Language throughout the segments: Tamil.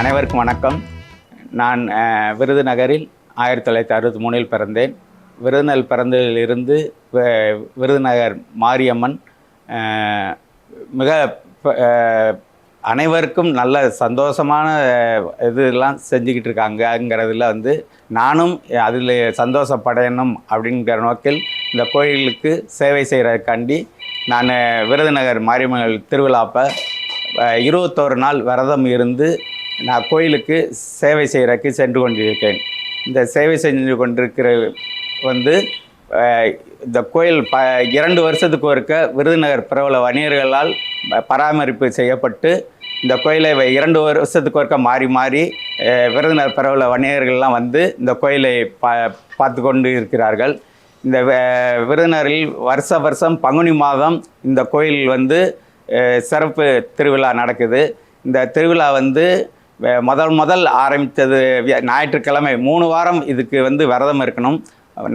அனைவருக்கும் வணக்கம். நான் விருதுநகரில் ஆயிரத்தி தொள்ளாயிரத்தி அறுபத்தி மூணில் பிறந்தேன். விருதுநகர் பிறந்ததிலிருந்து விருதுநகர் மாரியம்மன் மிக அனைவருக்கும் நல்ல சந்தோஷமான இதெல்லாம் செஞ்சுக்கிட்டு இருக்காங்கங்கிறதுல வந்து நானும் அதில் சந்தோஷப்படையணும் அப்படிங்கிற நோக்கில் இந்த கோயிலுக்கு சேவை செய்கிறதுக்காண்டி நான் விருதுநகர் மாரியம்மன் திருவிழாப்பை இருபத்தோரு நாள் விரதம் இருந்து நான் கோயிலுக்கு சேவை செய்கிறக்கு சென்று கொண்டிருக்கேன். இந்த சேவை செஞ்சு கொண்டிருக்கிற வந்து இந்த கோயில் ப இரண்டு வருஷத்துக்கு ஒருக்க விருதுநகர் பிரபல வணிகர்களால் பராமரிப்பு செய்யப்பட்டு இந்த கோயிலை வ- இரண்டு வருஷத்துக்கு ஒருக்க மாறி மாறி விருதுநகர் பிரபல வணிகர்கள்லாம் வந்து இந்த கோயிலை பா பார்த்து கொண்டு இருக்கிறார்கள். இந்த விருதுநகரில் வருஷ வருஷம் பங்குனி மாதம் இந்த கோயில் வந்து சிறப்பு திருவிழா நடக்குது. இந்த திருவிழா வந்து முதல் முதல் ஆரம்பித்தது ஞாயிற்றுக்கிழமை. மூணு வாரம் இதுக்கு வந்து விரதம் இருக்கணும்.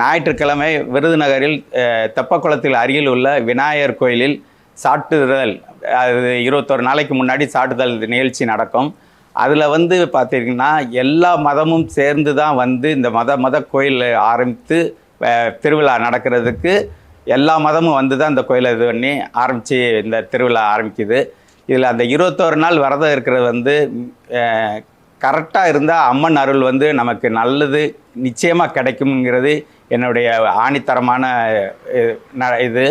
ஞாயிற்றுக்கிழமை விருதுநகரில் தெப்பக்குளத்தில் அருகில் உள்ள விநாயகர் கோயிலில் சாட்டுதல் அது இருபத்தொரு நாளைக்கு முன்னாடி சாட்டுதல் நிகழ்ச்சி நடக்கும். அதில் வந்து பார்த்தீங்கன்னா எல்லா மதமும் சேர்ந்து தான் வந்து இந்த மத மத கோயில் ஆரம்பித்து திருவிழா நடக்கிறதுக்கு எல்லா மதமும் வந்து தான் இந்த கோயிலை இது பண்ணி ஆரம்பித்து இந்த திருவிழா ஆரம்பிக்குது. இதில் அந்த இருபத்தோரு நாள் விரதம் இருக்கிறது வந்து கரெக்டாக இருந்தால் அம்மன் அருள் வந்து நமக்கு நல்லது நிச்சயமாக கிடைக்குங்கிறது என்னுடைய ஆணித்தரமான இது.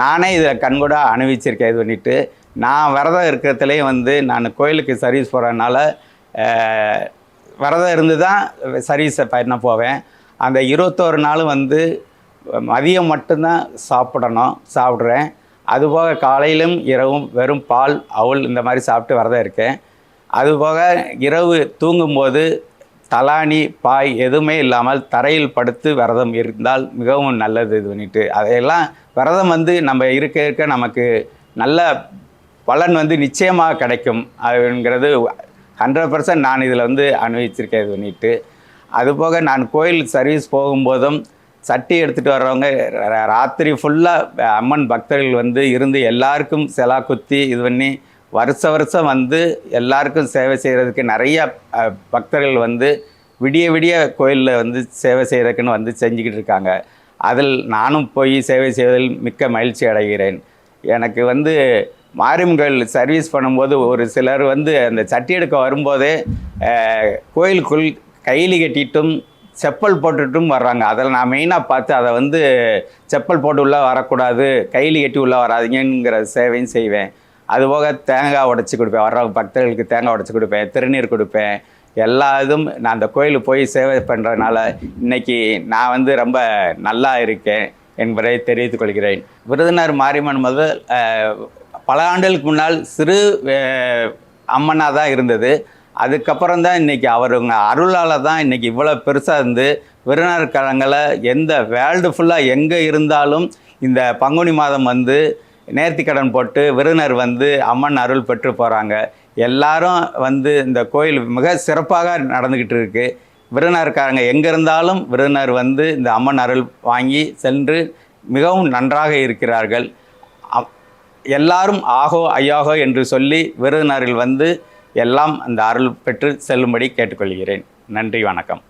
நானே இதில் கண்கூட அனுபவிச்சிருக்கேன் இது பண்ணிவிட்டு நான் விரதம் இருக்கிறதுலேயும் வந்து நான் கோயிலுக்கு சர்வீஸ் போகிறதுனால விரதம் இருந்து தான் சர்வீஸை பண்ண போவேன். அந்த இருபத்தோரு நாளும் வந்து மதியம் மட்டும்தான் சாப்பிடணும் சாப்பிட்றேன். அதுபோக காலையிலும் இரவும் வெறும் பால் அவுள் இந்த மாதிரி சாப்பிட்டு வரதான் இருக்கேன். அதுபோக இரவு தூங்கும்போது தலானி பாய் எதுவுமே இல்லாமல் தரையில் படுத்து விரதம் இருந்தால் மிகவும் நல்லது இது பண்ணிட்டு. அதையெல்லாம் விரதம் வந்து நம்ம இருக்க இருக்க நமக்கு நல்ல பலன் வந்து நிச்சயமாக கிடைக்கும் அதுங்கிறது ஹண்ட்ரட் பர்சன்ட் நான் இதில் வந்து அனுபவிச்சிருக்கேன் இது பண்ணிட்டு. அதுபோக நான் கோயில் சர்வீஸ் போகும்போதும் சட்டி எடுத்துகிட்டு வர்றவங்க ரா- ராத்திரி ஃபுல்லாக அம்மன் பக்தர்கள் வந்து இருந்து எல்லாருக்கும் செலா குத்தி இது பண்ணி வருஷ வருஷம் வந்து எல்லாருக்கும் சேவை செய்கிறதுக்கு நிறைய பக்தர்கள் வந்து விடிய விடிய கோயிலில் வந்து சேவை செய்கிறதுக்குன்னு வந்து செஞ்சுக்கிட்டு இருக்காங்க. அதில் நானும் போய் சேவை செய்வதில் மிக்க மகிழ்ச்சி அடைகிறேன். எனக்கு வந்து மாரியம்மன் சர்வீஸ் பண்ணும்போது ஒரு சிலர் வந்து அந்த சட்டி எடுக்க வரும்போதே கோயிலுக்குள் கையில் கட்டிட்டும் செப்பல் போட்டுட்டும் வர்றாங்க. அதில் நான் மெயினாக பார்த்து அதை வந்து செப்பல் போட்டு உள்ளே வரக்கூடாது கையில் கட்டி உள்ளே வராதீங்கங்கிற சேவையும் செய்வேன். அதுபோக தேங்காய் உடச்சி கொடுப்பேன். வர்ற பக்தர்களுக்கு தேங்காய் உடச்சி கொடுப்பேன் திருநீர் கொடுப்பேன். எல்லா இதுவும் நான் அந்த கோயிலுக்கு போய் சேவை பண்ணுறதுனால இன்றைக்கி நான் வந்து ரொம்ப நல்லா இருக்கேன் என்பதை தெரிவித்துக் கொள்கிறேன். விருதுநர் மாரியம்மன் முதல் பல ஆண்டுகளுக்கு முன்னால் சிறு அம்மனாக தான் இருந்தது. அதுக்கப்புறம் தான் இன்றைக்கி அவருங்க அருளால் தான் இன்றைக்கி இவ்வளோ பெருசாக இருந்து விருதுநகர் எந்த வேர்ல்டு ஃபுல்லாக எங்கே இருந்தாலும் இந்த பங்குனி மாதம் வந்து நேர்த்திக்கடன் போட்டு விருதுநர் வந்து அம்மன் அருள் பெற்று போகிறாங்க எல்லாரும் வந்து இந்த கோயில் மிக சிறப்பாக நடந்துக்கிட்டு இருக்குது விருதுநகர்காரங்க எங்கே இருந்தாலும் விருதுநர் வந்து இந்த அம்மன் அருள் வாங்கி சென்று மிகவும் நன்றாக இருக்கிறார்கள். எல்லாரும் ஆகோ ஐயாகோ என்று சொல்லி விருதுநரில் வந்து எல்லாம் அந்த அருள் பெற்று செல்லும்படி கேட்டுக்கொள்கிறேன். நன்றி வணக்கம்.